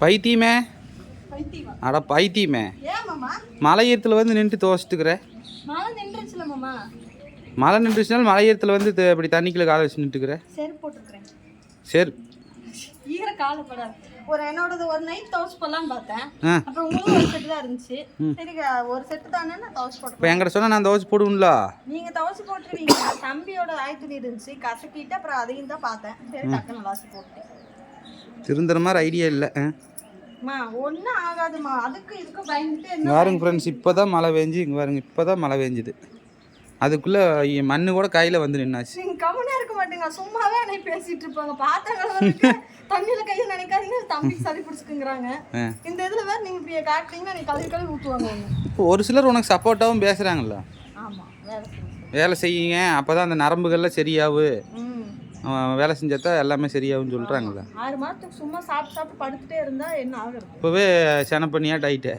பைத்தியமே? அட பைத்தியமே. மாமா? மலையத்தில் வந்து நின்று துவச்சிட்டுக்கிற. மழை நின்றுச்சுனாலும் மலையத்தில் வந்து த- இப்படி தண்ணிக்குள்ளே காலை வச்சு போட்டுருக்கிறேன் சரி ஈர காலப்படாது ஒரு என்னோடது ஒரு நைட் துவச்சு போடலான்னு பார்த்தேன். அப்புறம் உங்களுக்கு ஒரு செட்டு தான் இருந்துச்சு. சரி ஒரு செட்டு தானே நான் போட்டேன் இப்போ என்கிட்ட சொன்னால் நான் துவச்சி போடுவேன்ல. நீங்க துவச்சு போட்டுருவீங்க. தம்பியோட ஆயத்துணி இருந்துச்சு. கசக்கிட்டு அப்புறம் அதையும் தான் பார்த்தேன். சரி டக்குன்னு லாசி போட்டேன் திருந்துற மாதிரி ஐடியா இல்லை பாருங்க ஃப்ரெண்ட்ஸ் இப்போ தான் மழை பெஞ்சு இங்கே பாருங்க இப்போ தான் மழை பெஞ்சுது. அதுக்குள்ளே மண்ணு கூட கையில் வந்து நின்னாச்சு. கவனம் இருக்க மாட்டீங்க. சும்மாவே என்னை பேசிட்டு இருப்பாங்க. பார்த்தாங்க தண்ணியில கையை நினைக்காதீங்க. தம்பி சளி பிடிச்சிக்குங்கிறாங்க. இந்த இதுல வேற நீங்க இப்படியே காட்டுறீங்கன்னா ஊற்றுவாங்க ஒன்று இப்போ ஒரு சிலர் உனக்கு சப்போர்ட்டாகவும் பேசுகிறாங்கல்ல வேலை செய்யுங்க. அப்போ தான் அந்த நரம்புகள்லாம் சரியாகு ம். அவன் வேலை செஞ்சாதான் எல்லாமே சரியாகும்னு சொல்கிறாங்கல்ல ஆறு மாதத்துக்கு சும்மா சாப்பிட்டு சாப்பிட்டு படுத்துட்டே இருந்தா என்ன ஆகுறது? இப்போவே செனப்பண்ணியாக டைட்டு